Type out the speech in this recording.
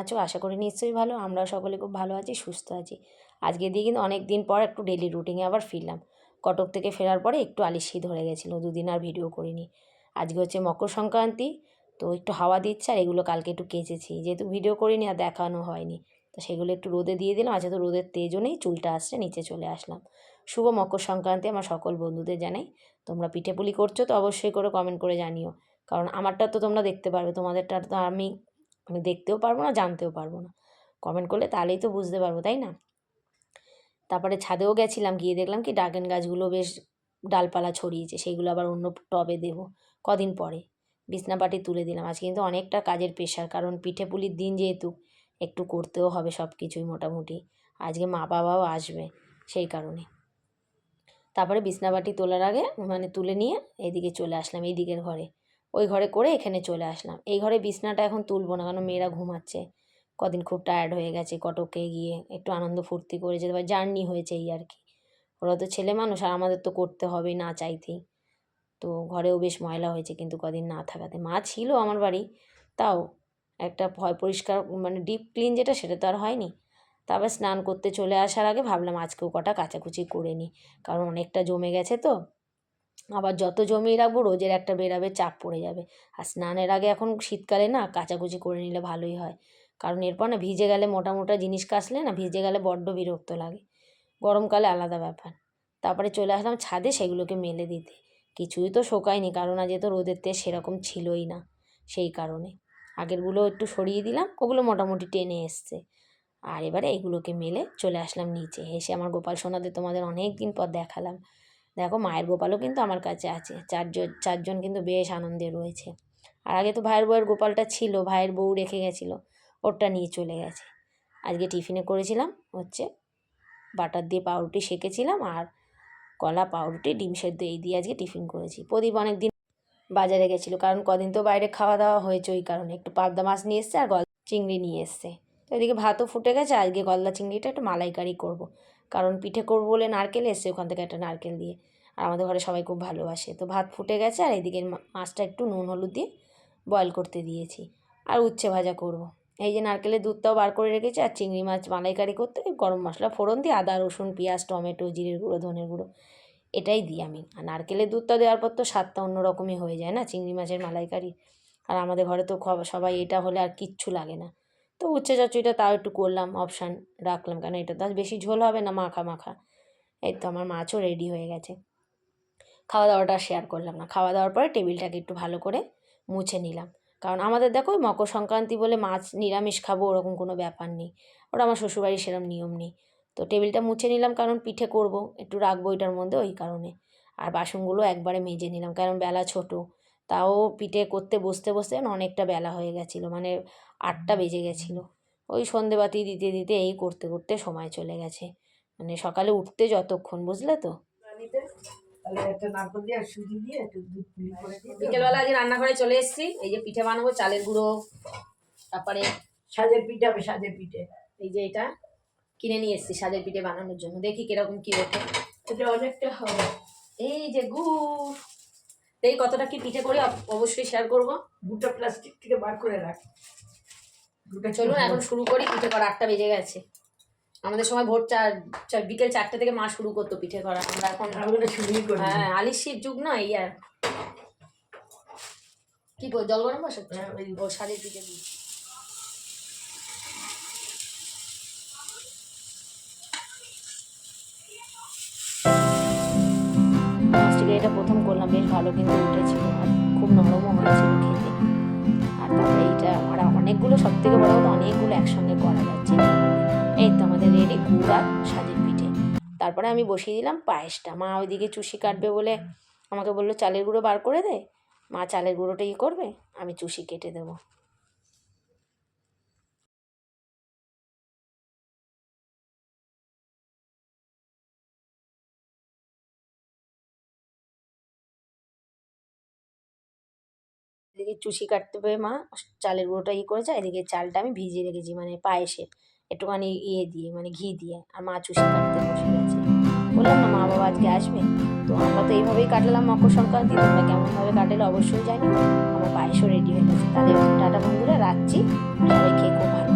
আছো? আশা করি নিশ্চয়ই ভালো। আমরাও সকলে খুব ভালো আছি, সুস্থ আছি। আজকে দিয়ে কিন্তু অনেক দিন পর একটু ডেলি রুটিনে আবার ফিরলাম। কটক থেকে ফেরার পরে একটু আলিশি ধরে গেছিল, দুদিন আর ভিডিও করিনি। আজকে হচ্ছে মকর সংক্রান্তি, তো একটু হাওয়া দিচ্ছে আর এগুলো কালকে একটু কেচেছি। যেহেতু ভিডিও করিনি আর দেখানো হয়নি, তো সেগুলো একটু রোদে দিয়ে দিলাম। আজকে তো রোদের তেজও নেই, চুলটা আসছে, নিচে চলে আসলাম। শুভ মকর সংক্রান্তি আমার সকল বন্ধুদের জানাই। তোমরা পিঠে পুলি করছ তো অবশ্যই করে কমেন্ট করে জানিও। কারণ আমারটা তো তোমরা দেখতে পারবে তোমাদেরটা তো আমি আমি দেখতেও পারব না, জানতেও পারব না। কমেন্ট করলে তাহলেই তো বুঝতে পারব, তাই না? তারপরে ছাদেও গেছিলাম, গিয়ে দেখলাম কি ড্রাগন গাছগুলো বেশ ডালপালা ছড়িয়েছে সেইগুলো আবার অন্য টবে দেব কদিন পরে। বিছনাপাটি তুলে দিলাম, আজকে কিন্তু অনেকটা কাজের প্রেশার কারণ পিঠে পুলির দিন যেহেতু, একটু করতেও হবে সব কিছুই মোটামুটি। আজকে মা বাবাও আসবে সেই কারণে। তারপরে বিছনাবাটি তোলার আগে মানে তুলে নিয়ে এইদিকে চলে আসলাম, এই দিকের ঘরে। ওই ঘরে করে এখানে চলে আসলাম। এই ঘরে বিছনাটা এখন তুলবো না, কারণ মেয়েরা ঘুমাচ্ছে। কদিন খুব টায়ার্ড হয়ে গেছে কটকে গিয়ে, একটু আনন্দ ফুর্তি করে যেতে পারে। জার্নি হয়েছে এই আর কি। ওরা তো ছেলে মানুষ, আর আমাদের তো করতে হবেই না চাইতেই। তো ঘরেও বেশ ময়লা হয়েছে, কিন্তু কদিন না থাকাতে। মা ছিল আমার বাড়ি, তাও একটা ভয় পরিষ্কার মানে ডিপ ক্লিন যেটা, সেটা তো আর হয়নি। তারপর স্নান করতে চলে আসার আগে ভাবলাম আজকেও কটা কাচাকুচি করে নিই, কারণ অনেকটা জমে গেছে তো। আবার যত জমিয়ে রাখব রোজের একটা বেরাবে চাপ পড়ে যাবে। আর স্নানের আগে এখন শীতকালে না কাচাকুচি করে নিলে ভালোই হয়। কারণ এরপর না ভিজে গেলে মোটা মোটা জিনিস কাচলে না ভিজে গেলে বড্ড বিরক্ত লাগে। গরমকালে আলাদা ব্যাপার। তারপরে চলে আসলাম ছাদে সেগুলোকে মেলে দিতে। কিছুই তো শোকায়নি কারণ আজ তো রোদের তে সেরকম ছিলই না সেই কারণে। আগেরগুলো একটু সরিয়ে দিলাম, ওগুলো মোটামুটি টেনে এসছে। আর এবারে এগুলোকে মেলে চলে আসলাম নিচে। এসে আমার গোপাল সোনাদের তোমাদের অনেক দিন পর দেখালাম। দেখো মায়ের গোপালও কিন্তু আমার কাছে আছে। চারজন চারজন কিন্তু বেশ আনন্দে রয়েছে। আর আগে তো ভাইয়ের বউয়ের গোপালটা ছিল, ভাইয়ের বউ রেখে গেছিল, ওরটা নিয়ে চলে গেছে। আজকে টিফিনে করেছিলাম হচ্ছে বাটার দিয়ে পাউরুটি সেকেছিলাম আর কলা, পাউরুটি, ডিম সেদ্ধ এই দিয়ে আজকে টিফিন করেছি। প্রদীপ অনেক দিন বাজারে গেছিল, কারণ কদিন তো বাইরে খাওয়া দাওয়া হয়েছে ওই কারণে। একটু পাবদা মাছ নিয়ে এসছে আর গল চিংড়ি নিয়ে এসছে। তো এদিকে ভাতও ফুটে গেছে, আজকে গলদা চিংড়িটা একটু মালাইকারি করব। কারণ পিঠে করব বলে নারকেল এসছে ওখান থেকে একটা নারকেল দিয়ে। আর আমাদের ঘরে সবাই খুব ভালোবাসে। তো ভাত ফুটে গেছে আর এদিকে মাছটা একটু নুন হলুদ দিয়ে বয়েল করতে দিয়েছি। আর উচ্ছে ভাজা করব। এই যে নারকেলের দুধটাও বার করে রেখেছি আর চিংড়ি মাছ মালাইকারি করতে গরম মশলা ফোড়ন দিয়ে আদা, রসুন, পেঁয়াজ, টমেটো জিরের গুঁড়ো ধনের গুঁড়ো এটাই দিই আমি। আর নারকেলের দুধটা দেওয়ার পর তো স্বাদটা অন্যরকমই হয়ে যায় না চিংড়ি মাছের মালাইকারি। আর আমাদের ঘরে তো সবাই এটা হলে আর কিচ্ছু লাগে না। তো উচ্ছে চচ্চড়িটা তাও একটু করলাম অপশান রাখলাম। কেন এটা তো বেশি ঝোল হবে না, মাখা মাখা। এই তো আমার মাছও রেডি হয়ে গেছে। খাওয়া দাওয়াটা শেয়ার করলাম না। খাওয়া দাওয়ার পরে টেবিলটাকে একটু ভালো করে মুছে নিলাম। কারণ আমাদের দেখো মকর সংক্রান্তি বলে মাছ নিরামিষ খাব, ওরকম কোনো ব্যাপার নেই। ওটা আমার শ্বশুরবাড়ির সেরকম নিয়ম নেই। তো টেবিলটা মুছে নিলাম, কারণ পিঠে করব, একটু রাখব ওইটার মধ্যে ওই কারণে। আর বাসনগুলো একবারে মেজে নিলাম, কারণ বেলা ছোট। তাও পিঠে করতে বসতে বসতে অনেকটা বেলা হয়ে গেছিল মানে আটটা বেজে গেছিল। ওই সন্ধেবাতি দিতে দিতে এই করতে করতে সময় চলে গেছে। মানে সকালে উঠতে যতক্ষণ বুঝলে তো? বিকেলবেলা আজকে রান্নাঘরে চলে এসেছি এই যে পিঠে বানাবো চালের গুঁড়ো তারপরে সাজের পিঠে হবে সাজের পিঠে। এই যে এটা কিনে নিয়ে এসেছি সাজের পিঠে বানানোর জন্য। দেখি কীরকম কি ওঠে। এটা অনেকটা হবে। এই যে গুড় এই কতটা কি পিঠে করি অবশ্যই শেয়ার করব? দুটো প্লাস্টিক থেকে বার করে রাখ। দুটো চলুন এখন শুরু করি পিঠে করা আটটা বেজে গেছে। আমাদের সময় ভোর চার চার- বিকেল চারটে থেকে মা শুরু করতো পিঠে করা। আমরা এখন শুরুই করি হ্যাঁ আলিশির যুগ না এই আর। কি বল জল গরম বসে হ্যাঁ, ও শাড়ির পিঠে দিই মাছটিকে এটা প্রথম করলাম, বেশ ভালো কিন্তু উঠেছিল আর খুব নরমও হয়েছিল খেতে। আর তারপরে এইটা আর অনেকগুলো সব থেকে বড় কথা অনেকগুলো একসঙ্গে করা যাচ্ছে। এই তো আমাদের রেডি গুড় আর সাজের পিঠে। তারপরে আমি বসিয়ে দিলাম পায়েসটা। মা ওইদিকে চুষি কাটবে বলে আমাকে বলল, চালের গুঁড়ো বার করে দে। মা, চালের গুঁড়োটা ই করবে? আমি চুষি কেটে দেবো। এদিকে চুষি কাটতে পেরে মা। চালের গুঁড়োটা ই করেছে এদিকে চালটা আমি ভিজিয়ে রেখেছি মানে পায়েসে। একটুখানি ইয়ে দিয়ে মানে ঘি দিয়ে। আর মা চুষি কাটতে বসে গেছে। বললাম, না মা, বাবা আজকে আসবে। তো আমরা তো এইভাবেই কাটলাম মকর সংক্রান্তি তোমরা কেমনভাবে কাটালে অবশ্যই জানি। আমার পায়েসও রেডি হয়ে গেছে। তাহলে টাটা বন্ধুরা, রাখছি। সবাই খেয়ে খুব ভালো